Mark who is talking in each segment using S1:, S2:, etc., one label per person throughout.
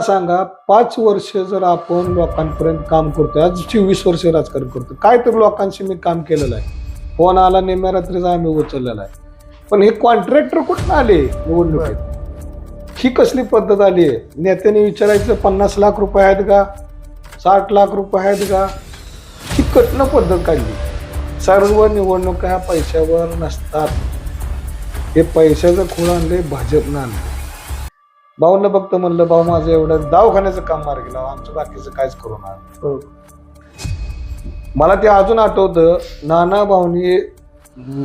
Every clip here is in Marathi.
S1: सांगा पाच वर्ष जर आपण लोकांपर्यंत काम करतोय आज चोवीस वर्ष राजकारण करतो काय तर लोकांशी मी काम केलेलं आहे. फोन आला नेम्या रात्रीचा आम्ही उचललेला आहे. पण हे कॉन्ट्रॅक्टर कुठून आले निवडणुकीत? ही कसली पद्धत आली आहे? नेत्याने विचारायचं पन्नास लाख रुपये आहेत का? साठ लाख रुपये आहेत का? ही कठीण पद्धत काढली. सर्व निवडणुका ह्या पैशावर नसतात. हे पैशाचं खूण आणले भाजपनं आणलं भाऊंना फक्त म्हणलं भाऊ माझं एवढं दवाखान्याचं काम मार्गी लावा आमचं बाकीचं काहीच करू नका. मला ते अजून आठवतं नाना भाऊनी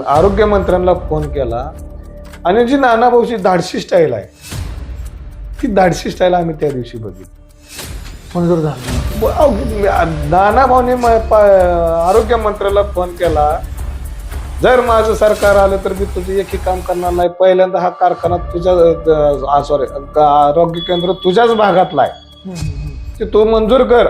S1: आरोग्य मंत्र्यांना फोन केला. आणि जी नाना भाऊची धाडशी स्टाईल आहे ती धाडशी स्टाईल आम्ही त्या दिवशी बघितली.
S2: मंजूर झालं?
S1: ब- अहो, नाना भाऊने म- प- आरोग्य मंत्र्याला फोन केला. जर माझं सरकार आलं तर मी तुझं एकही काम करणार नाही. पहिल्यांदा हा कारखाना तुझ्या सॉरी आरोग्य केंद्र तुझ्याच भागातला आहे. ते तू मंजूर कर.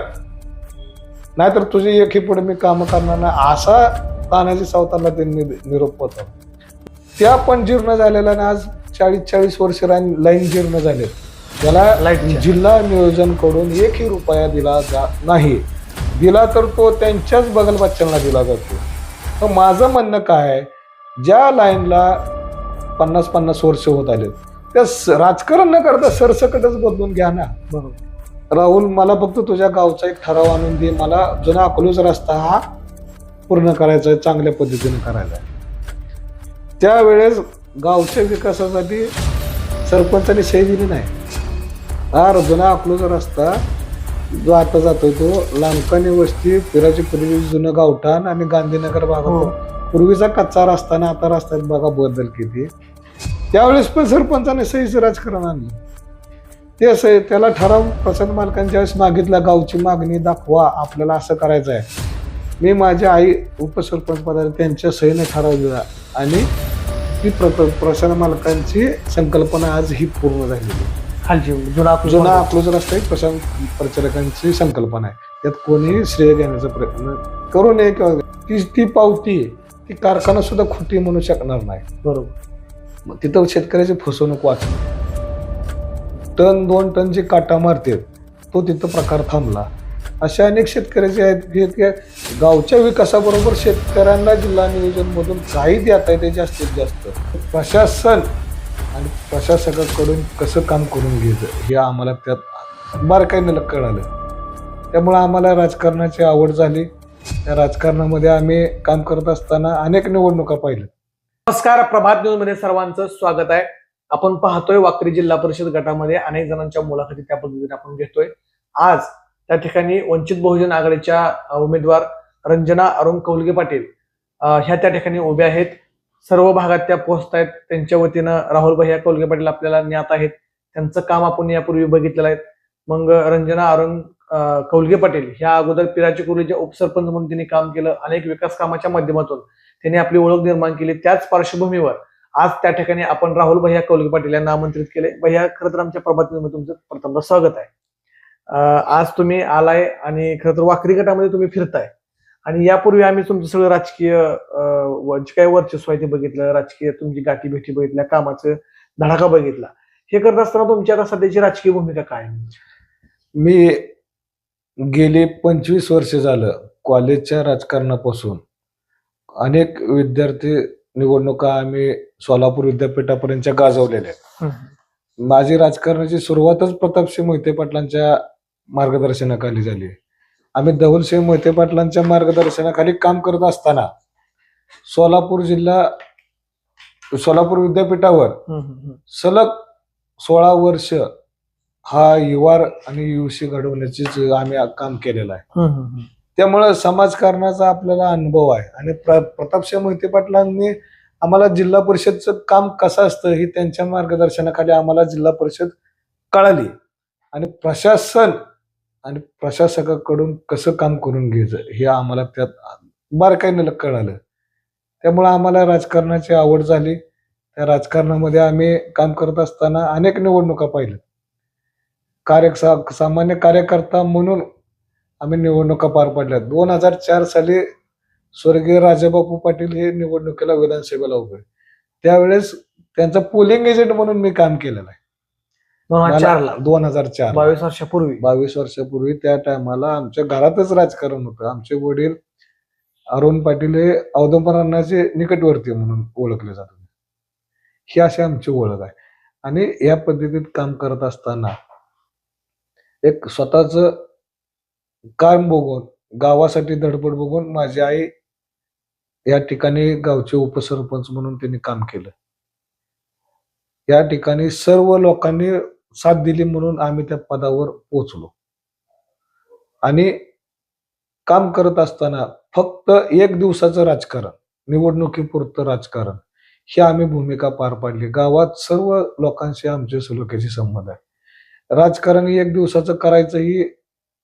S1: नाहीतर तुझी एकही पुढे मी काम करणार नाही. असा तानाजी सावताला त्यांनी निरोप होता. त्या पण जीर्ण झालेल्या आणि आज चाळीस चाळीस वर्ष लाईन जीर्ण झाले. त्याला
S2: लाईटच्या.
S1: जिल्हा नियोजनकडून एकही रुपया दिला जा नाही. दिला तर तो त्यांच्याच बगल बच्चांना दिला जातो. तर माझं म्हणणं काय आहे, ज्या लाईनला पन्नास पन्नास वर्ष होत आले त्या राजकारण न करता सरसकटच बदलून घ्या ना.
S2: बरोबर.
S1: राहुल मला फक्त तुझ्या गावचा एक ठराव आणून दे. मला जुना अकलूज रस्ता हा पूर्ण करायचा आहे चांगल्या पद्धतीने करायचा आहे त्यावेळेस गावच्या विकासासाठी सरपंचाने सही दिली नाही. हा जुना अकलूज रस्ता जो आता जातोय तो. लांबकानी वस्ती पिराची पूर्वी जुनं गावठाण आणि गांधीनगर
S2: हो.
S1: भागात पूर्वीचा कच्चा रस्ता ना आता रस्त्यात बघा बदल किती. त्यावेळेस पण सरपंचाने सहीचं राजकारण आणलं. ते असं त्याला ठराव प्रसाद मालकांच्या वेळेस मागितला गावची मागणी दाखवा आपल्याला असं करायचं आहे. मी माझ्या आई उपसरपंच पदाला त्यांच्या सहीने ठराव दिला आणि ती प्र प्रसाद मालकांची संकल्पना आज ही पूर्ण झालेली.
S2: खालची जुना
S1: जुना अकलूज रस्ता ही प्रशांत प्रचारकांची संकल्पना आहे त्यात कोणी श्रेय घेण्याचा प्रयत्न करू नये किंवा ती ती पावती ती कारखाना सुद्धा खोटी म्हणू शकणार नाही.
S2: बरोबर.
S1: मग तिथं शेतकऱ्याची फसवणूक वाचली. टन दोन टन जे काटा मारते तो तिथं प्रकार थांबला. अशा अनेक शेतकऱ्याचे आहेत की गावच्या विकासाबरोबर शेतकऱ्यांना जिल्हा नियोजन मधून काही देता येते जास्तीत जास्त. प्रशासन आणि प्रशासकाकडून कसं काम करून घ्यायचं हे आम्हाला त्यात बारकाईनं कळालं. त्यामुळं आम्हाला राजकारणाची आवड झाली. त्या राजकारणामध्ये आम्ही काम करत असताना अनेक निवडणुका पाहिल्या.
S2: नमस्कार प्रभात न्यूजमध्ये सर्वांचं स्वागत आहे. आपण पाहतोय वाकरी जिल्हा परिषद गटामध्ये अनेक जणांच्या मुलाखती त्या पद्धतीने आपण घेतोय. आज त्या ठिकाणी वंचित बहुजन आघाडीच्या उमेदवार रंजना अरुण कौलगे पाटील ह्या त्या ठिकाणी उभ्या आहेत. सर्व भागात त्या पोहोचत आहेत. त्यांच्या वतीनं राहुल भैया कौलगे पाटील आपल्याला ज्ञात आहेत. त्यांचं काम आपण यापूर्वी बघितलेलं आहे. मग रंजना अरुण कौलगे पाटील ह्या अगोदर पिराची कुर्लीच्या उपसरपंच म्हणून त्यांनी काम केलं. अनेक विकास कामाच्या माध्यमातून त्यांनी आपली ओळख निर्माण केली. त्याच पार्श्वभूमीवर आज त्या ठिकाणी आपण राहुल भैया कौलगे पाटील यांना आमंत्रित केले भैया खरं तर आमच्या प्रभात तुमचं प्रथमतः स्वागत आहे. आज तुम्ही आलाय आणि खरं तर वाकरी गटामध्ये तुम्ही फिरताय. आणि यापूर्वी आम्ही तुमचं सगळं राजकीय जे काही वर्चस्व आहे ते बघितलं राजकीय तुमची गाठी भेटी बघितल्या कामाचं धडाका बघितला हे करत असताना तुमची आता सध्याची राजकीय भूमिका काय?
S1: मी गेले पंचवीस वर्ष झालं कॉलेजच्या राजकारणापासून अनेक विद्यार्थी निवडणुका आम्ही सोलापूर विद्यापीठापर्यंतच्या गाजवलेल्या आहेत माझी राजकारणाची सुरुवातच प्रतापसिंह मोहिते पाटलांच्या मार्गदर्शनाखाली झाली. आम्ही धवलसिंह मोहिते पाटलांच्या मार्गदर्शनाखाली काम करत असताना सोलापूर जिल्हा सोलापूर विद्यापीठावर. सलग सोळा वर्ष हा युवार आणि युवशी घडवण्याचीच आम्ही काम केलेलं आहे. त्यामुळं समाजकारणाचा आपल्याला अनुभव आहे आणि प्र प्रतापसिंह मोहिते पाटलांनी आम्हाला जिल्हा परिषदचं काम कसं असतं ही त्यांच्या मार्गदर्शनाखाली आम्हाला जिल्हा परिषद कळाली आणि प्रशासन आणि प्रशासकाकडून कसं काम करून घ्यायचं हे आम्हाला त्यात बारकाईनं कळालं. त्यामुळं आम्हाला राजकारणाची आवड झाली. त्या राजकारणामध्ये आम्ही काम करत असताना अनेक निवडणुका पाहिल्या. कार्य सा- सामान्य कार्यकर्ता म्हणून आम्ही निवडणुका पार पाडल्या दोन हजार चार साली स्वर्गीय राजाबापू पाटील हे निवडणुकीला विधानसभेला उभे. त्यावेळेस त्यांचा पोलिंग एजंट म्हणून मी काम केलेलं आहे.
S2: दोन हजार चार. ला
S1: दोन हजार चार.
S2: बावीस वर्षापूर्वी.
S1: बावीस वर्षापूर्वी त्या टायमाला आमच्या घरातच राजकारण होतं. आमचे वडील अरुण पाटील हे औदंबरांनाचे निकटवर्ती म्हणून ओळखले जातात. ही अशी आमची ओळख आहे. आणि या पद्धतीत काम करत असताना एक स्वतःच काम बघून गावासाठी धडपड बघून माझी आई या ठिकाणी गावचे उपसरपंच म्हणून त्यांनी काम केलं. या ठिकाणी सर्व लोकांनी साथ दिली म्हणून आम्ही त्या पदावर पोचलो आणि काम करत असताना फक्त एक दिवसाचं राजकारण निवडणुकीपुरतं राजकारण ही आम्ही भूमिका पार पाडली. गावात सर्व लोकांशी आमचे सलोख्याचे संबंध आहे. राजकारण एक दिवसाचं करायचं ही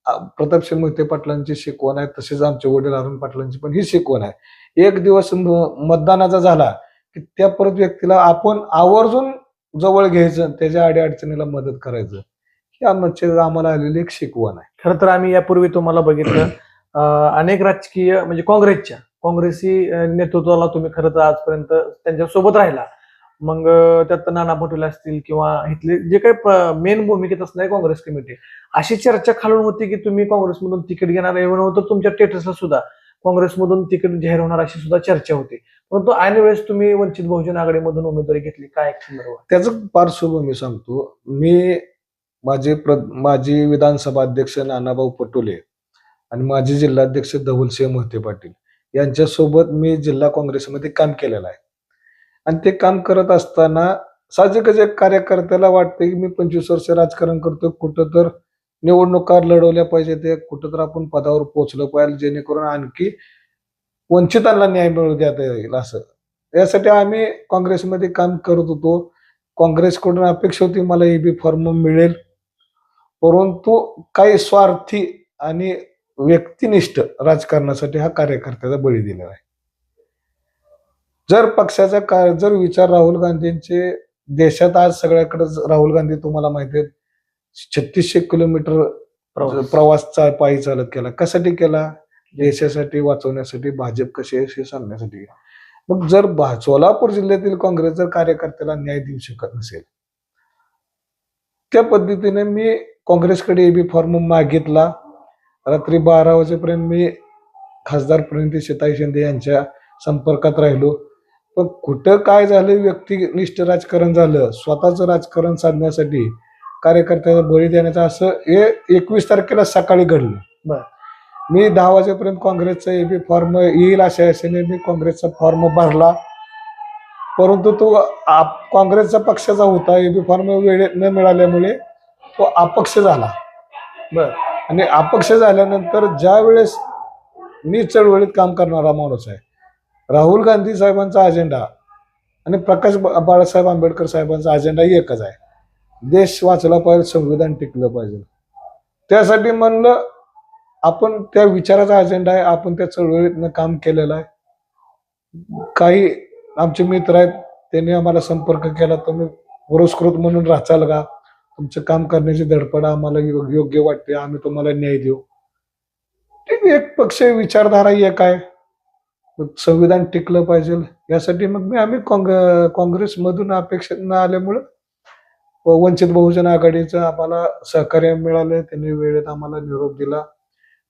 S1: अ, प्रतापसिंह मोहिते पाटलांची शिकवण आहे तसेच आमचे वडील अरुण पाटलांची पण ही शिकवण आहे. एक दिवस मतदानाचा झाला की त्या परत व्यक्तीला आपण आवर्जून जवळ घ्यायचं त्याच्या अडीअडचणीला मदत करायचं. ही अनुच्छेद आम्हाला आलेली एक शिकवण आहे.
S2: खरं तर आम्ही यापूर्वी तुम्हाला बघितलं अनेक राजकीय म्हणजे काँग्रेसच्या काँग्रेसी नेतृत्वाला तुम्ही खरं तर आजपर्यंत त्यांच्यासोबत राहिला. मग त्यात नाना पटोले असतील किंवा इथले जे काही मेन भूमिकेत असणारे काँग्रेस कमिटी. अशी चर्चा खालून होती की तुम्ही काँग्रेसमधून तिकीट घेणार एवढं होतं तुमच्या स्टेटसला सुद्धा. काँग्रेसमधून तिकीट जाहीर होणार अशी सुद्धा चर्चा होती. परंतु ऐन वेळेस तुम्ही वंचित बहुजन आघाडीमधून उमेदवारी घेतली. काय संदर्भात
S1: त्याचं पार्श्वभूमी सांगतो. मी माझे प्र माजी विधानसभा अध्यक्ष नानाभाऊ पटोले आणि माजी जिल्हाध्यक्ष धवलसिंह मोहिते पाटील यांच्यासोबत मी जिल्हा काँग्रेसमध्ये काम केलेलं आहे. आणि ते काम करत असताना साहजिकच एक कार्यकर्त्याला वाटते की मी पंचवीस वर्ष राजकारण करतो कुठं तर निवडणुका लढवल्या पाहिजे ते कुठं तर आपण पदावर पोहोचलं पाहिजे जेणेकरून आणखी वंचितांना न्याय मिळू देता येईल असं. यासाठी आम्ही काँग्रेसमध्ये काम करत होतो. काँग्रेसकडून अपेक्षा होती मला एबी फॉर्म मिळेल. परंतु काही स्वार्थी आणि व्यक्तिनिष्ठ राजकारणासाठी हा कार्यकर्त्याचा बळी दिलेला आहे. जर पक्षाचा जर विचार राहुल गांधींचे देशात आज सगळ्याकडे राहुल गांधी तुम्हाला माहिती आहे छत्तीसशे किलोमीटर
S2: प्रवास.
S1: प्रवास चा- पायी चालत केला. कशासाठी केला? देशासाठी वाचवण्यासाठी भाजप कशी आहे हे सांगण्यासाठी मग जर सोलापूर जिल्ह्यातील काँग्रेस जर कार्यकर्त्याला न्याय देऊ शकत नसेल त्या पद्धतीने मी काँग्रेसकडे एबी फॉर्म मागितला. रात्री बारा वाजेपर्यंत मी खासदार प्रणिती सीताई शिंदे यांच्या संपर्कात राहिलो. पण कुठं काय झालं? व्यक्तिनिष्ठ राजकारण झालं. स्वतःचं राजकारण साधण्यासाठी कार्यकर्त्याला बळी देण्याचं असं हे एकवीस तारखेला सकाळी घडलं.
S2: बरं.
S1: मी दहा वाजेपर्यंत काँग्रेसचा एबी फॉर्म येईल अशा आशेने मी काँग्रेसचा फॉर्म भरला. परंतु तो आप- काँग्रेसचा पक्षाचा होता. एबी फॉर्म वेळेत न मिळाल्यामुळे तो अपक्ष झाला.
S2: बर.
S1: आणि अपक्ष झाल्यानंतर ज्या वेळेस मी चळवळीत काम करणारा माणूस आहे. राहुल गांधी साहेबांचा अजेंडा आणि प्रकाश बा- बाळासाहेब आंबेडकर साहेबांचा अजेंडा एकच आहे. देश वाचला पाहिजे संविधान टिकलं पाहिजे. त्यासाठी म्हणलं आपण त्या विचाराचा अजेंडा आहे आपण त्या चळवळीतनं काम केलेलं आहे. काही आमचे मित्र आहेत त्यांनी आम्हाला संपर्क केला तुम्ही पुरस्कृत म्हणून राहचाल का? तुमचं काम करण्याची धडपड आम्हाला योग्य वाटते आम्ही तुम्हाला न्याय देऊ. ठीक एक पक्ष विचारधारा एक आहे. संविधान टिकलं पाहिजे यासाठी मग मी आम्ही काँग्रेसमधून अपेक्षित न आल्यामुळं व वंचित बहुजन आघाडीचं आम्हाला सहकार्य मिळालं त्यांनी वेळेत आम्हाला निरोप दिला.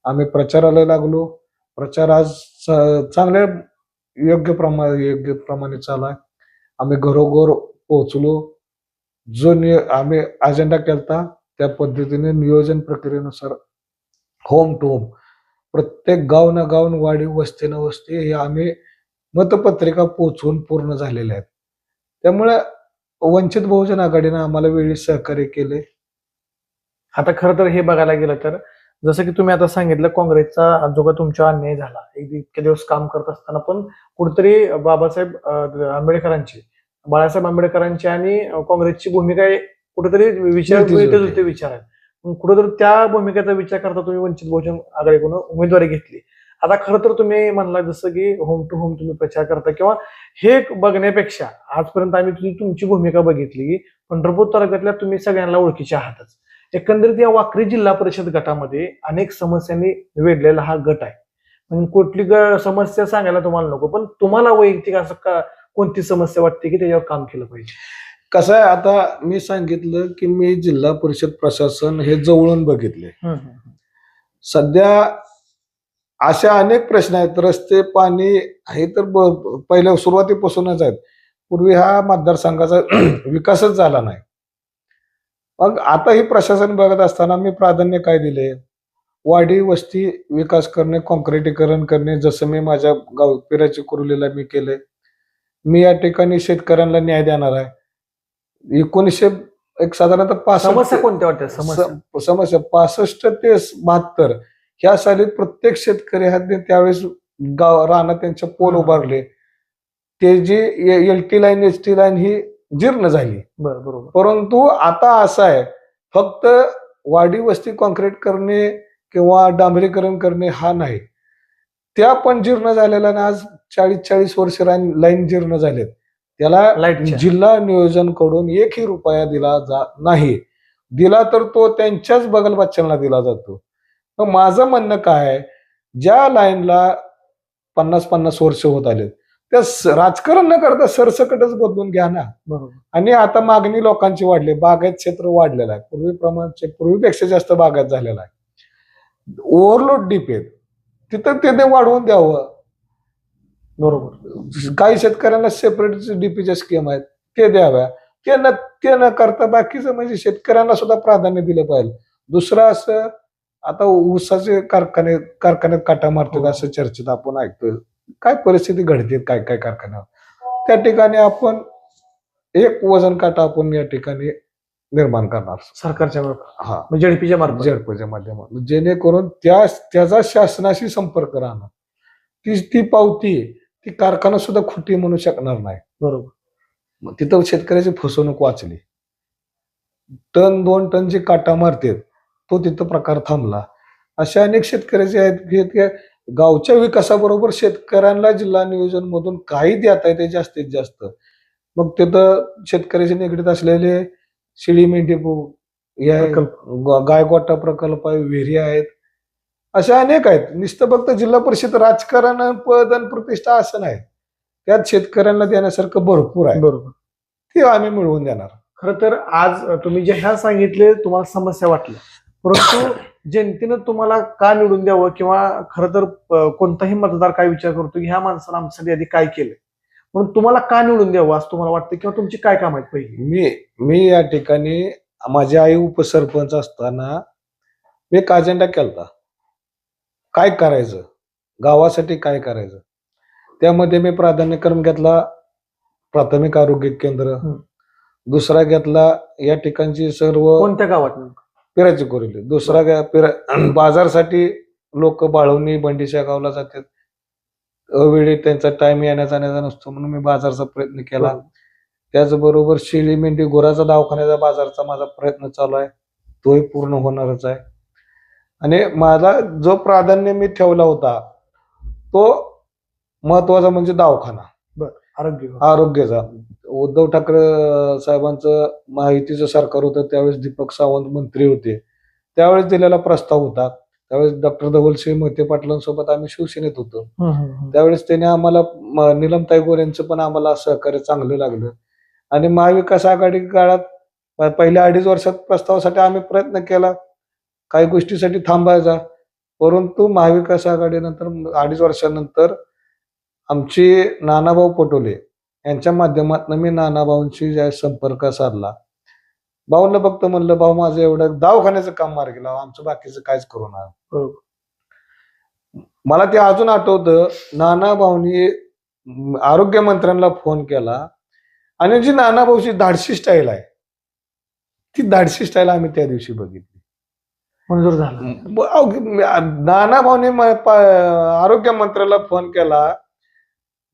S1: आम्ही प्रचाराला लागलो. प्रचार आज चांगल्या योग्य प्रमा योग्य प्रमाणे चालला आम्ही घरोघर पोहोचलो. जो नि आम्ही अजेंडा केलता त्या पद्धतीने नियोजन प्रक्रियेनुसार होम टू होम प्रत्येक गाव ना गाव वाडी वस्ती न वस्ती हे आम्ही मतपत्रिका पोचवून पूर्ण झालेल्या आहेत. त्यामुळे वंचित बहुजन आघाडीनं आम्हाला वेळी सहकार्य केले.
S2: आता खरं तर हे बघायला गेलं तर जसं की तुम्ही आता सांगितलं काँग्रेसचा जो का तुमचा अन्याय झाला. एक इतके दिवस काम करत असताना पण कुठेतरी बाबासाहेब आंबेडकरांची बाळासाहेब आंबेडकरांची आणि काँग्रेसची भूमिका कुठेतरी विचार
S1: होती.
S2: विचार पण कुठेतरी त्या भूमिकेचा विचार करता तुम्ही वंचित बहुजन आघाडीकडून उमेदवारी घेतली. आता खरं तर तुम्ही म्हणला जसं की होम टू होम तुम्ही प्रचार करता किंवा हे बघण्यापेक्षा आजपर्यंत आम्ही तुझी तुमची भूमिका बघितली की पंढरपूर तालुक्यातल्या तुम्ही सगळ्यांना ओळखीचे आहातच. एकंदरीत या वाकरी जिल्हा परिषद गटामध्ये अनेक समस्यांनी वेढलेला हा गट आहे. पण कुठली समस्या सांगायला तुम्हाला नको पण तुम्हाला वैयक्तिक असं का कोणती समस्या वाटते की त्याच्यावर काम केलं पाहिजे?
S1: कसं आहे आता मी सांगितलं की मी जिल्हा परिषद प्रशासन हे जवळून बघितले. सध्या अशा अनेक प्रश्न आहेत. रस्ते पाणी हे तर पहिल्या सुरुवातीपासूनच आहेत. पूर्वी हा मतदारसंघाचा विकासच झाला नाही. मग आता ही प्रशासन बघत असताना मी प्राधान्य काय दिले? वाडी वस्ती विकास करणे कॉन्क्रिटीकरण करणे जसं मी माझ्या गाव पिराची कुरुलीला मी केले. मी या ठिकाणी शेतकऱ्यांना न्याय देणार आहे. एकोणीसशे एक साधारणतः पासष्ट
S2: समस्या कोणत्या
S1: स- समस्या पासष्ट ते बहात्तर. ह्या साली प्रत्येक शेतकरी हा ते त्यावेळेस गाव रानात त्यांच्या पोल. उभारले. ते G L T line S T line ही जीर्ण झाली.
S2: बरं बरोबर.
S1: परंतु आता असं आहे फक्त वाडी वस्ती कॉन्क्रीट करणे किंवा डांबरीकरण करणे हा नाही. त्या पण जीर्ण झालेल्या आज चाळीस चाळीस वर्ष लाईन जीर्ण झालेत. त्याला जिल्हा नियोजनकडून एकही रुपया दिला जात नाही. दिला तर तो त्यांच्याच बगल बच्चांना दिला जातो. मग माझं म्हणणं काय आहे, ज्या लाईनला पन्नास पन्नास वर्ष होत आले त्या राजकारण न करता सरसकटच बदलून घ्या ना.
S2: बरोबर.
S1: आणि आता मागणी लोकांची वाढली बागायत क्षेत्र वाढलेलं आहे. पूर्वीप्रमाणे पूर्वीपेक्षा जास्त बागायत झालेला आहे. ओव्हरलोड डीप आहेत. तिथं ते ते वाढवून द्यावं.
S2: बरोबर.
S1: काही शेतकऱ्यांना सेपरेट डीपीच्या स्कीम आहेत ते द्याव्या. ते न ते न करता बाकीचं म्हणजे शेतकऱ्यांना सुद्धा प्राधान्य दिलं पाहिजे. दुसरं असं आता ऊसाचे कारखाने कारखान्यात काटा मारतात. असं चर्चेत आपण ऐकतोय. काय परिस्थिती घडते काय काय कारखान्यावर? त्या ठिकाणी आपण एक वजन काटा आपण या ठिकाणी निर्माण करणार.
S2: सरकारच्या
S1: हा.
S2: म्हणजे झेडपीच्या मार्फत?
S1: झेडपच्या माध्यमातून. जेणेकरून त्या त्याचा शासनाशी संपर्क राहणार. ती ती पावती ती कारखाना सुद्धा खोटी म्हणू शकणार नाही.
S2: बरोबर.
S1: मग तिथं शेतकऱ्याची फसवणूक वाचली. टन दोन टन जे काटा मारतात तो तिथं प्रकार थांबला. अशा अनेक शेतकऱ्याचे आहेत की गावच्या विकासाबरोबर शेतकऱ्यांना जिल्हा नियोजन मधून काही देता येते जास्तीत जास्त. मग तिथं शेतकऱ्याशी निगडीत असलेले शिळी मेंढी गायगोटा प्रकल्प आहे विहिरी आहेत. अशा अनेक आहेत. नुसतं फक्त जिल्हा परिषद राजकारण पद आणि प्रतिष्ठा असं नाही. त्यात शेतकऱ्यांना देण्यासारखं भरपूर आहे.
S2: बरोबर.
S1: ते आम्ही मिळवून देणार.
S2: खर तर आज तुम्ही जे ह्या सांगितले तुम्हाला समस्या वाटल्या. परंतु जनतेनं तुम्हाला का निवडून द्यावं किंवा खरं तर कोणताही मतदार काय विचार करतो की ह्या माणसानं आमच्यासाठी आधी काय केलं? म्हणून तुम्हाला का निवडून द्यावं असं तुम्हाला वाटतं किंवा तुमची काय काम आहेत पहिली?
S1: मी मी या ठिकाणी माझी आई उपसरपंच असताना मी एक अजेंडा केलता. काय करायचं? गावासाठी काय करायचं? त्यामध्ये मी प्राधान्यक्रम घेतला प्राथमिक आरोग्य केंद्र. दुसरा घेतला या ठिकाणची सर्व
S2: कोणत्या गावात?
S1: पिराची कोरिली. दुसरा घ्या पिरा बाजारसाठी लोक बाळवणी बंडीच्या गावला जातात. अवेळी त्यांचा टाइम येण्या जाण्याचा नसतो म्हणून मी बाजारचा प्रयत्न केला. त्याचबरोबर शेळी मेंढी गुराचा दवाखान्याचा बाजारचा माझा प्रयत्न चालू आहे. तोही पूर्ण होणारच आहे. आणि माझा जो प्राधान्य मी ठेवला होता तो महत्त्वाचा म्हणजे दवाखाना.
S2: आरोग्य
S1: आरोग्याचा. उद्धव ठाकरे साहेबांचं माहितीचं सरकार होतं त्यावेळेस दीपक सावंत मंत्री होते. त्यावेळेस दिलेला प्रस्ताव होता. त्यावेळेस डॉक्टर धवलसिंह मोहिते पाटलांसोबत आम्ही शिवसेनेत होतो. त्यावेळेस त्याने आम्हाला म- निलमताई गोरे यांचं पण आम्हाला सहकार्य चांगलं लागलं. आणि महाविकास आघाडी काळात पहिल्या अडीच वर्षात प्रस्तावासाठी आम्ही प्रयत्न केला. काही गोष्टीसाठी थांबायचा परंतु महाविकास आघाडीनंतर अडीच वर्षानंतर आमची नानाभाऊ पटोले यांच्या माध्यमातून मी नानाभाऊंशी ज्या संपर्क साधला. भाऊला फक्त म्हणलं भाऊ माझं एवढं दवाखान्याचं काम मार्गी लावा आमचं बाकीचं काहीच करू नका.
S2: बरोबर
S1: मला ते अजून आठवतं नाना भाऊनी आरोग्य मंत्र्यांना फोन केला. आणि जी नाना भाऊची धाडशी स्टाईल आहे ती धाडशी स्टाईल आम्ही त्या दिवशी बघितली.
S2: मंजूर झालं.
S1: नाना भाऊनी आरोग्य मंत्र्याला फोन केला.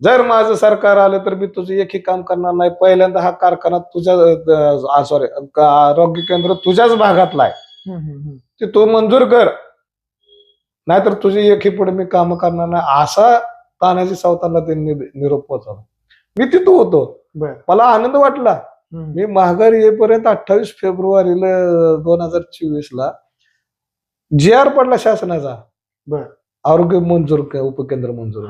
S1: जर माझं सरकार आलं तर मी तुझं एकही काम करणार नाही. पहिल्यांदा हा कारखाना तुझ्या सॉरी आरोग्य केंद्र तुझ्याच भागातला आहे. ते तू मंजूर कर. नाहीतर तुझी एकही पुढे मी काम करणार नाही. असा तानाजी सावतांना त्यांनी निरोप पोहोचवला. मी तिथं होतो. मला आनंद वाटला. मी माघारी येईपर्यंत अठ्ठावीस फेब्रुवारीला दोन हजार चोवीस ला जी आर पडला शासनाचा आरोग्य मंजूर उपकेंद्र मंजूर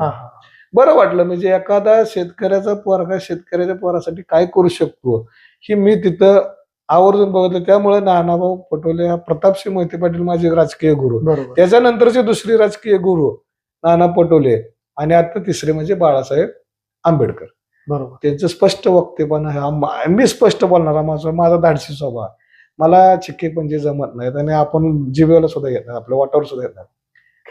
S1: बरं वाटलं. म्हणजे एखादा शेतकऱ्याचा पोरगा शेतकऱ्याच्या पोरासाठी काय करू शकतो? ही मी तिथं आवर्जून बघितलं. त्यामुळे नानाभाऊ पटोले हा प्रतापसिंह मोहिते पाटील माझे राजकीय गुरु. त्याच्यानंतरचे दुसरी राजकीय गुरु नाना पटोले आणि आता तिसरे म्हणजे बाळासाहेब आंबेडकर.
S2: बरोबर.
S1: त्यांचं स्पष्ट वक्तेपण आम- मी स्पष्ट बोलणारा माझा माझा धाडसी स्वभाव. मला चिक्के पंजे जमत नाहीत आणि आपण जिभेला सुद्धा येत नाही आपल्या वाटावर सुद्धा येत नाही.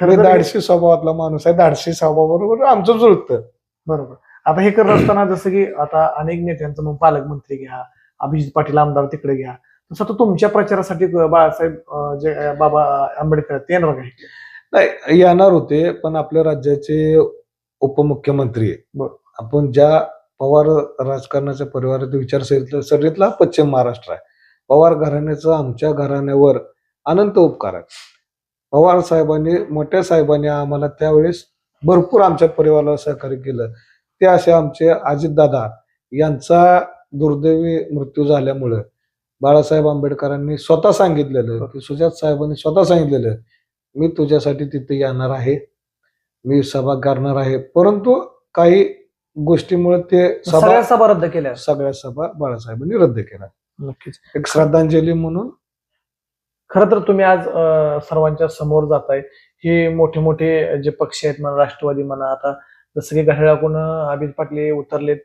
S2: खरं तर-
S1: धाडसी स्वभावातला माणूस आहे धाडसी स्वभावाबरोबर आमचं जुळतं.
S2: बरोबर. आता हे करत असताना जसं की आता अनेक नेत्यांचं मग पालकमंत्री घ्या अभिजित पाटील आमदार तिकडे घ्या. तसं आता तुमच्या प्रचारासाठी बाळासाहेब जे बाबा आंबेडकर ते येणार काय
S1: नाही येणार होते पण आपल्या राज्याचे उपमुख्यमंत्री. आपण ज्या पवार राजकारणाच्या परिवारात विचारसरणीतला पश्चिम महाराष्ट्र आहे. पवार घराण्याचा आमच्या घराण्यावर अनंत उपकार आहे. पवार साहेबांनी मोठ्या साहेबांनी आम्हाला त्यावेळेस भरपूर आमच्या परिवाराला सहकार्य केलं. ते असे आमचे अजितदादा यांचा दुर्दैवी मृत्यू झाल्यामुळं बाळासाहेब आंबेडकरांनी स्वतः सांगितलेलं की सुजात साहेबांनी स्वतः सांगितलेलं मी तुझ्यासाठी तिथे येणार आहे मी सभा करणार आहे. परंतु काही गोष्टीमुळे ते
S2: सगळ्या
S1: सभा
S2: सभा रद्द केल्या.
S1: सगळ्या सभा बाळासाहेबांनी रद्द केल्या.
S2: नक्कीच.
S1: एक श्रद्धांजली म्हणून
S2: खरं तर तुम्ही आज सर्वांच्या समोर जाताय. हे मोठे मोठे जे पक्ष आहेत म्हणा राष्ट्रवादी म्हणा आता जसं की घड्याळाकडून अभिजित पाटले उतरलेत.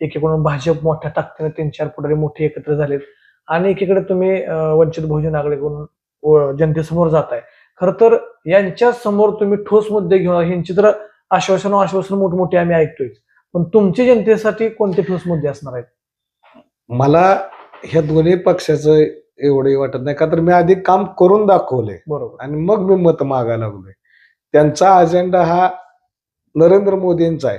S2: एकीकडून भाजप मोठ्या ताकदीने तीन चार पुढारी मोठे एकत्र झालेत. आणि एकीकडे तुम्ही वंचित बहुजन आघाडीकडून व जनतेसमोर जाताय. खरं तर यांच्या समोर तुम्ही ठोस मुद्दे घेऊन यांची तर आश्वासन आश्वासन मोठमोठे आम्ही ऐकतोय पण तुमच्या जनतेसाठी कोणते ठोस मुद्दे असणार आहेत?
S1: मला ह्या दोन्ही पक्षाचं एवढे वाटत नाही. का तर मी आधी काम करून दाखवले
S2: बरोबर.
S1: आणि मग मी मत मागायला लागलोय. त्यांचा अजेंडा हा नरेंद्र मोदींचा आहे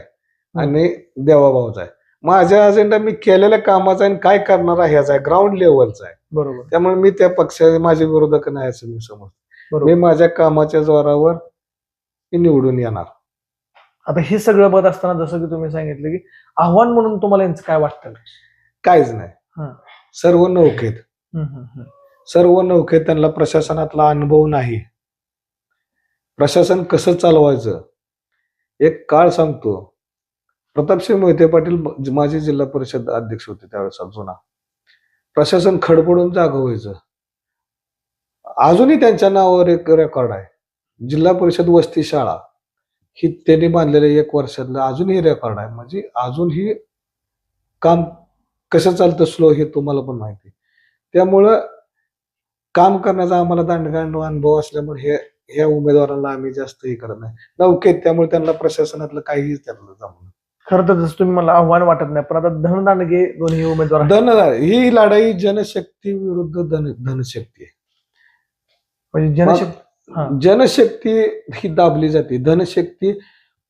S1: आणि देवाभाऊचा आहे. माझा अजेंडा मी केलेल्या कामाचा आणि काय करणार आहे ह्याचा आहे. ग्राउंड लेवलचा आहे.
S2: बरोबर.
S1: त्यामुळे मी त्या पक्षाचे माझे विरोधक नाही असं मी समजतो. मी माझ्या कामाच्या जोरावर मी निवडून येणार.
S2: आता हे सगळं बघत असताना जसं की तुम्ही सांगितलं की आव्हान म्हणून तुम्हाला यांचं काय वाटतं?
S1: काहीच नाही. सर्व नौकेत. सर्व नौके त्यांना प्रशासनातला अनुभव नाही. प्रशासन कसं चालवायचं? एक काळ सांगतो. प्रतापसिंह मोहिते पाटील माझे माजी जिल्हा परिषद अध्यक्ष होते त्यावेळेस जुना. प्रशासन खडबडून जागं व्हायचं अजूनही त्यांच्या नावावर एक रेकॉर्ड आहे. जिल्हा परिषद वस्ती शाळा ही त्यांनी बांधलेलं एक वर्षातलं अजूनही रेकॉर्ड आहे. म्हणजे अजूनही काम कसं चालतं स्लो हे तुम्हाला पण माहिती आहे. त्यामुळं काम करण्याचा आम्हाला दांडगांड अनुभव असल्यामुळे हे ह्या उमेदवारांना आम्ही जास्त हे करत नाही. नौकेत त्यामुळे त्यांना प्रशासनातलं काहीही त्यांना जमलं
S2: खरं तर जसं तुम्ही मला आव्हान वाटत नाही पण आता धनदांडगे दोन्ही उमेदवार.
S1: धन ही लढाई जनशक्ती विरुद्ध धन धनशक्ती आहे.
S2: म्हणजे जनशक्ती.
S1: जनशक्ती ही दाबली जाते. धनशक्ती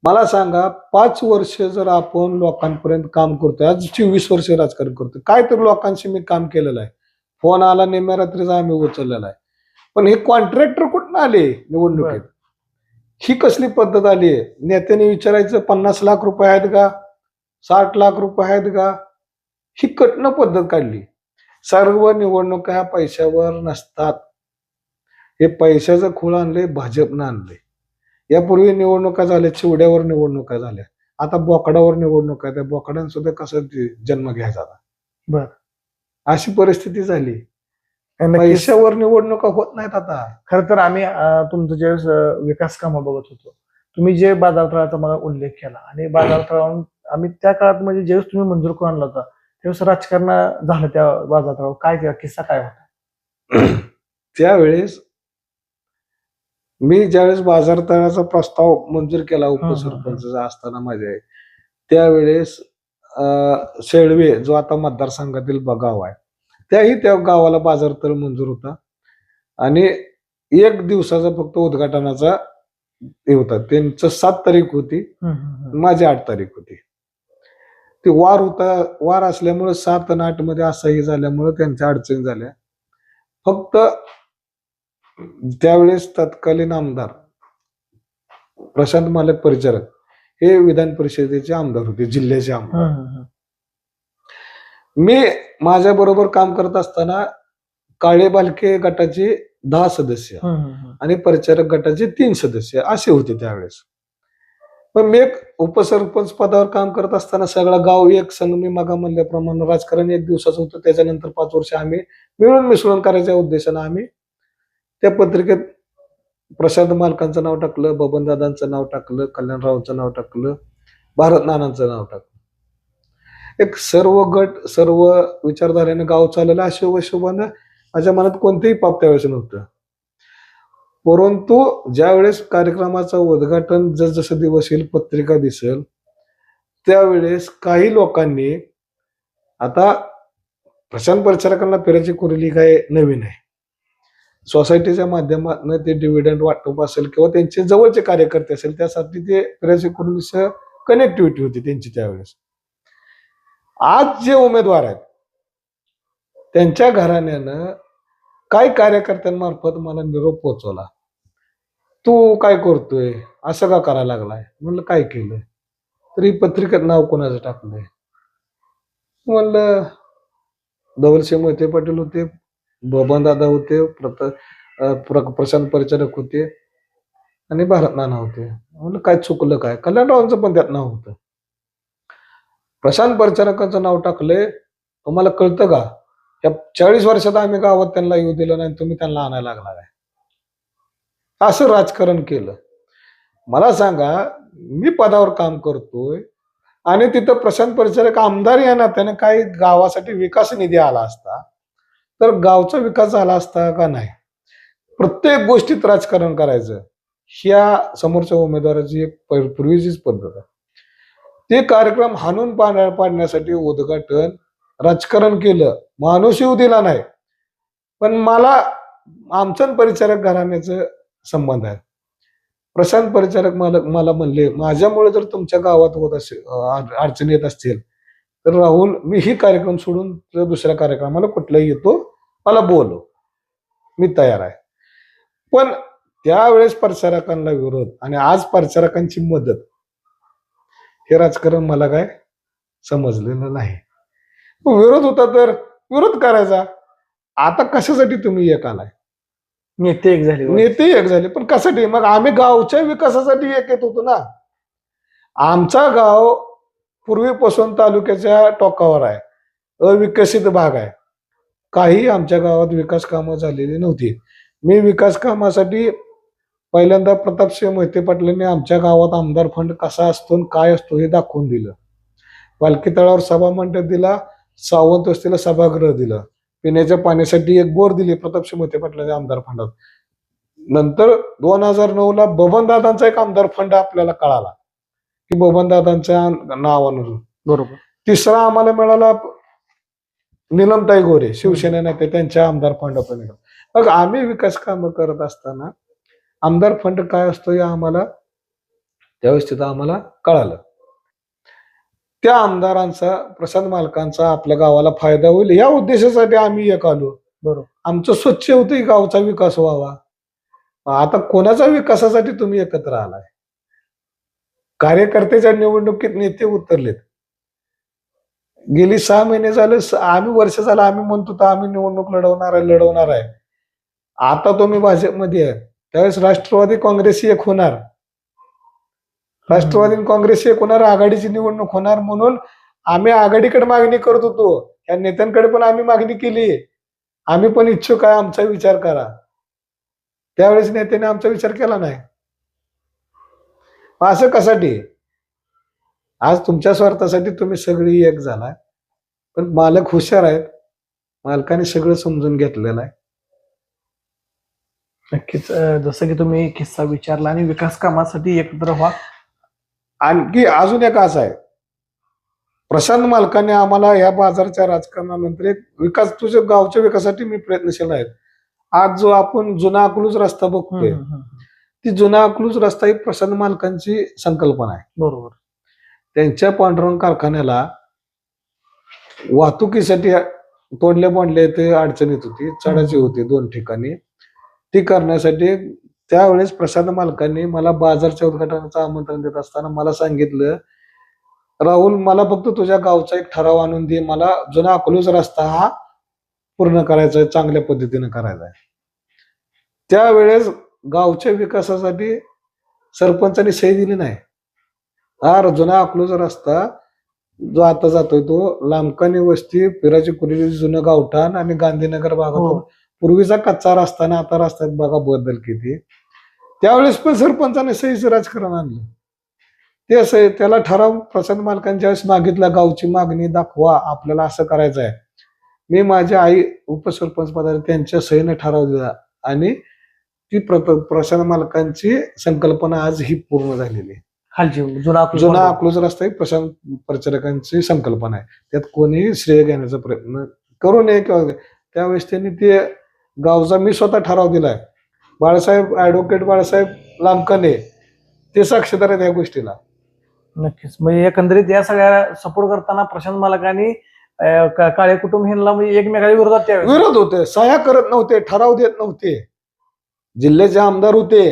S1: मला सांगा पाच वर्ष जर आपण लोकांपर्यंत काम करतोय आज चोवीस वर्ष राजकारण करतोय काय तर लोकांशी मी काम केलेलं आहे. फोन आला नेम्या रात्रीचा आम्ही उचललेला आहे. पण हे कॉन्ट्रॅक्टर कुठून आले निवडणुकीत? ही कसली पद्धत आली आहे? नेत्याने विचारायचं पन्नास लाख रुपये आहेत का? साठ लाख रुपये आहेत का? ही कठीण पद्धत काढली. सर्व निवडणुका ह्या पैशावर नसतात. हे पैशाचं खूळ आणले भाजपनं आणले यापूर्वी निवडणुका झाल्या चिवड्यावर निवडणुका झाल्या आता बोकडावर निवडणुका त्या बोकडांसुद्धा कसं जन्म घ्यायचा
S2: बर.
S1: अशी परिस्थिती झाली. पैशावर निवडणुका होत नाहीत आता.
S2: खरं तर आम्ही तुमचं अं, विकास कामं बघत होतो तुम्ही जे बाजारतळाचा मला उल्लेख केला आणि बाजारतळावरून आम्ही त्या काळात म्हणजे ज्यावेळेस तुम्ही मंजूर करून आणला होता त्यावेळेस राजकारण झालं त्या बाजारतळावर. काय त्या किस्सा काय होता?
S1: त्यावेळेस मी ज्यावेळेस बाजार तळाचा प्रस्ताव मंजूर केला उपसरपंचचा असताना माझे त्यावेळेस शेळवे जो आता मतदारसंघातील ब- गाव आहे त्याही त्या गावाला बाजारतळ मंजूर होता. आणि एक दिवसाचा फक्त उद्घाटनाचा हे होता. त्यांचं सात तारीख होती. माझी आठ तारीख होती. ते वार होता वार असल्यामुळे सात आणि आठमध्ये असंही झाल्यामुळे त्यांच्या अडचणी झाल्या. फक्त त्यावेळेस तत्कालीन आमदार प्रशांत मालक परिचारक हे विधान परिषदेचे आमदार होते जिल्ह्याचे आमदार. मी माझ्या बरोबर काम करत असताना काळे बालके गटाचे दहा सदस्य. आणि परिचारक गटाचे तीन सदस्य असे होते त्यावेळेस पण मी एक उपसरपंच पदावर काम करत असताना सगळा गाव एक संघ मी मागा म्हणल्याप्रमाणे राजकारण एक दिवसाचं होतं त्याच्यानंतर पाच वर्ष आम्ही मिळून मिसळून करायच्या उद्देशानं आम्ही त्या पत्रिकेत प्रशांत मालकांचं नाव टाकलं बबनदादांचं नाव टाकलं कल्याणरावांचं नाव टाकलं भारत नानांचं नाव टाकलं. एक सर्व गट सर्व विचारधारेनं गाव चाललेलं अशुभ हिशोबानं माझ्या मनात कोणतेही पाप त्यावेळेस नव्हतं. परंतु ज्या वेळेस कार्यक्रमाचं उद्घाटन जसजसं दिवस येईल पत्रिका दिसेल त्यावेळेस काही लोकांनी आता प्रशांत परिचारकांना फिरायची कुरली काय नवीन आहे. सोसायटीच्या माध्यमातून ते डिव्हिडंड वाटप असेल किंवा त्यांचे जवळचे कार्यकर्ते असेल त्यासाठी ते प्रेस एकोणीस कनेक्टिव्हिटी होती त्यांची त्यावेळेस. आज जे उमेदवार आहेत त्यांच्या घराण्यानं काय कार्यकर्त्यांमार्फत मला निरोप पोहोचवला तू काय करतोय? असं का करायला लागलाय? म्हणलं काय केलं तरी पत्रिकेत नाव कोणाचं टाकलंय? म्हणलं धवलसिंह मोहिते पाटील होते बबन दादा होते प्रत प्र- प्रशांत परिचारक होते आणि भारत नाना होते. म्हणलं काय चुकलं काय? कल्याणरावांचं पण त्यात नाव होतं. प्रशांत परिचारकांचं नाव टाकलंय तुम्हाला कळतं का? या चाळीस वर्षात आम्ही गावात त्यांना येऊ दिलं नाही तुम्ही त्यांना आणायला लागणार आहे. असं राजकारण केलं. मला सांगा मी पदावर काम करतोय आणि तिथं प्रशांत परिचारक आमदार या नात्याने काही गावासाठी विकास निधी आला असता तर गावचा विकास झाला असता का नाही? प्रत्येक गोष्टीत राजकारण करायचं ह्या समोरच्या उमेदवाराची एक पूर्वीचीच पद्धत आहे. ते कार्यक्रम हाणून पाण्या पाडण्यासाठी उद्घाटन राजकारण केलं. माणूस येऊ दिला नाही. पण मला आमचं परिचारक घराण्याचं संबंध आहे. प्रशांत परिचारक मला मला म्हणले माझ्यामुळे जर तुमच्या गावात होत असेल अडचणी येत असतील तर राहुल मी ही कार्यक्रम सोडून दुसऱ्या कार्यक्रमाला कुठलाही येतो मला बोलव. मी तयार आहे. पण त्यावेळेस परिचारकांना विरोध आणि आज परिचारकांची मदत हे राजकारण मला काय समजलेलं नाही. विरोध होता तर विरोध करायचा. आता कशासाठी तुम्ही एक आलाय?
S2: नेते एक झाले.
S1: नेते एक झाले. पण कशासाठी? मग आम्ही गावच्या विकासासाठी एक येत होतो ना. आमचा गाव पूर्वीपासून तालुक्याच्या टोकावर आहे. अविकसित भाग आहे. काही आमच्या गावात विकास कामं झालेली नव्हती. मी विकास कामासाठी पहिल्यांदा प्रतापसिंह मोहिते पाटलांनी आमच्या गावात आमदार फंड कसा असतो आणि काय असतो हे दाखवून दिलं. पालखी तळावर सभा मंडप दिला सावंत वस्तीला सभागृह दिलं. पिण्याच्या पाण्यासाठी एक बोर दिली प्रतापसिंह मोहिते पाटलांच्या आमदार फंडात. नंतर दोन हजार नऊ ला बबनदादांचा एक आमदार फंड आपल्याला कळाला की बबनदादांच्या नावानं
S2: बरोबर.
S1: तिसरा आम्हाला मिळाला निलमताई गोरे शिवसेना नेते त्यांच्या आमदार फंड पण मग आम्ही विकास कामं करत असताना आमदार फंड काय असतो हे आम्हाला त्यावेळेस तिथं आम्हाला कळालं. त्या आमदारांचा प्रसाद मालकांचा आपल्या गावाला फायदा होईल या उद्देशासाठी आम्ही एक आलो.
S2: बरोबर.
S1: आमचं स्वच्छ होतं गावचा विकास व्हावा. आता कोणाच्या विकासासाठी तुम्ही एकत्र आलाय? कार्यकर्त्याच्या निवडणुकीत नेते उतरलेत. गेली सहा महिने झाले आम्ही वर्ष झालं आम्ही म्हणतो तर आम्ही निवडणूक लढवणार आहे लढवणार आहे. आता तुम्ही भाजपमध्ये आहे. त्यावेळेस राष्ट्रवादी काँग्रेस एक होणार. राष्ट्रवादी काँग्रेस एक होणार आघाडीची निवडणूक होणार म्हणून आम्ही आघाडीकडे मागणी करत होतो. या नेत्यांकडे पण आम्ही मागणी केली. आम्ही पण इच्छुक आहे आमचा विचार करा. त्यावेळेस नेत्याने आमचा विचार केला नाही. असं कसाठी आज तुमच्या स्वार्थासाठी तुम्ही सगळी एक झालाय. पण मालक हुशार आहेत. मालकाने सगळं समजून घेतलेलं आहे.
S2: नक्कीच अं, जसं की तुम्ही किस्सा विचारला आणि विकास कामासाठी एकत्र व्हा.
S1: आणखी अजून एक असं आहे. प्रशांत मालकाने आम्हाला या बाजारच्या राजकारणानंतर एक विकास तुझ्या गावच्या विकासासाठी मी प्रयत्नशील आहेत आज जो आपण जुना अकलूज रस्ता बघतोय
S2: हम्म, हम्म, हम्म.
S1: ती जुना अकलूज रस्ता ही प्रशांत मालकांची संकल्पना आहे.
S2: बरोबर.
S1: त्यांच्या पांडुरंग कारखान्याला वाहतुकीसाठी तोडले बोंडले ते अडचण येत होती चढाची होती दोन ठिकाणी. ती करण्यासाठी त्यावेळेस प्रसाद मालकांनी मला बाजारच्या उद्घाटनाचं आमंत्रण देत असताना मला सांगितलं राहुल मला फक्त तुझ्या गावचा एक ठराव आणून दे. मला जुना अकलूज रस्ता हा पूर्ण करायचा आहे चांगल्या पद्धतीने करायचा आहे. त्यावेळेस गावच्या विकासासाठी सरपंचांनी सही दिली नाही. हा जुना अकलूज रस्ता जो आता जातोय तो लांबकानी वस्ती पिराची कुरी जुनं गावठाण आणि गांधीनगर
S2: हो.
S1: भागातून पूर्वीचा कच्चा रस्ता ना आता रस्त्यात बघा बदल किती. त्यावेळेस पण सरपंचाने सहीचं राजकारण आणलं. ते असं आहे, त्याला ठराव प्रशांत मालकांच्या वेळेस मागितला गावची मागणी दाखवा आपल्याला असं करायचं आहे. मी माझ्या आई उपसरपंच पदावर त्यांच्या सहीने ठराव दिला आणि ती प्र- प्रशांत मालकांची संकल्पना आज ही पूर्ण झालेली आहे.
S2: खालची जुना
S1: जुना. अकलूज रस्ता ही प्रशांत परिचारकांची संकल्पना आहे. त्यात कोणी श्रेय घेण्याचा प्रयत्न करू नये किंवा त्यावेळेस त्यांनी ते गावचा मी स्वतः ठराव दिलाय. बाळासाहेब ऍडव्होकेट बाळासाहेब लांबकाने ते साक्षीदार आहेत या गोष्टीला.
S2: नक्कीच. म्हणजे एकंदरीत या सगळ्या सपोर्ट करताना प्रशांत मालकांनी काळे कुटुंब ह्यांना म्हणजे एकमेकाच्या विरोधात
S1: विरोध होते सह्या करत नव्हते ठराव देत नव्हते. जिल्ह्याचे आमदार होते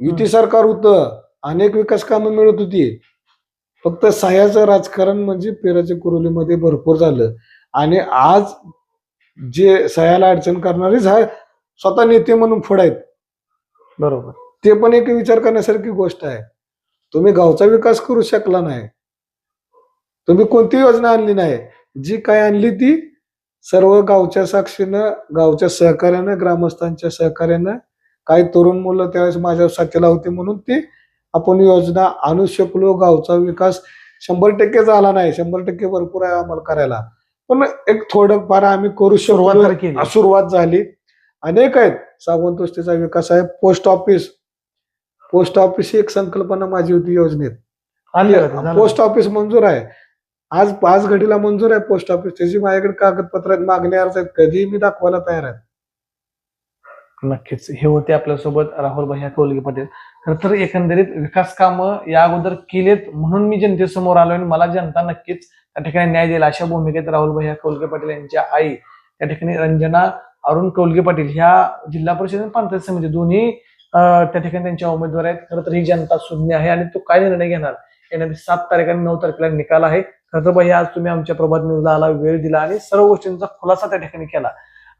S1: युती सरकार होतं. अनेक विकास कामं मिळत होती. फक्त सह्याचं राजकारण म्हणजे पेराच्या कुरुलीमध्ये भरपूर झालं. आणि आज जे सह्याला अडचण करणारेच हा स्वतः नेते म्हणून पुढे आहेत.
S2: बरोबर.
S1: ते पण एक विचार करण्यासारखी गोष्ट आहे. तुम्ही गावचा विकास करू शकला नाही. तुम्ही कोणती योजना आणली नाही. जी काय आणली ती सर्व गावच्या साक्षीनं गावच्या सहकार्यानं ग्रामस्थांच्या सहकार्यानं काही तरुण मुलं त्यावेळेस माझ्या साथीला होते म्हणून ती आपण योजना आणू शकलो गावचा विकास शंभर टक्के झाला नाही शंभर टक्के भरपूर आहे आम्हाला करायला. पण एक थोडं फार आम्ही करू
S2: केली.
S1: सुरुवात झाली. अनेक आहेत. सावंत वस्तीचा विकास आहे. पोस्ट ऑफिस पोस्ट ऑफिस ही एक संकल्पना माझी होती योजनेत. पोस्ट ऑफिस मंजूर आहे. आज पाच घडीला मंजूर आहे पोस्ट ऑफिस त्याची माझ्याकडे कागदपत्र मागणी अर्ज कधीही मी दाखवायला तयार आहे.
S2: नक्कीच. हे होते आपल्यासोबत राहुल भैया कोलगे पाटील. खर तर एकंदरीत विकास कामं या अगोदर केलेत म्हणून मी जनतेसमोर आलो आणि मला जनता नक्कीच त्या ठिकाणी न्याय देईल अशा भूमिकेत राहुल भैया कोलगे पाटील यांच्या आई त्या ठिकाणी रंजना अरुण कोलगे पाटील ह्या जिल्हा परिषद आणि पंचायत समिती दोन्ही त्या ठिकाणी त्यांच्या उमेदवार आहेत. खरं तर ही जनता सुज्ञ आहे आणि तो काय निर्णय घेणार? येणारी सात तारीख आणि नऊ तारखेला निकाल आहे. खरं तर भैया आज तुम्ही आमच्या प्रभात न्यूजला आला वेळ दिला आणि सर्व गोष्टींचा खुलासा त्या ठिकाणी केला.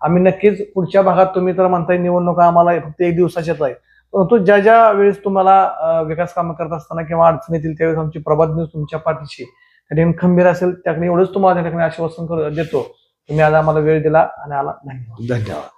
S2: आम्ही नक्कीच पुढच्या भागात तुम्ही तर म्हणताय निवडणुका आम्हाला फक्त एक दिवसाच्याच आहे परंतु ज्या ज्या वेळेस तुम्हाला विकास कामं करत असताना किंवा अडचण येतील त्यावेळेस आमची प्रभात न्यूज तुमच्या पाठीशी त्या खंबीर असेल त्याकडे एवढंच तुम्हाला त्या ठिकाणी आश्वासन कर- देतो. तुम्ही आज आम्हाला वेळ दिला आणि आला. धन्यवाद.
S1: धन्यवाद.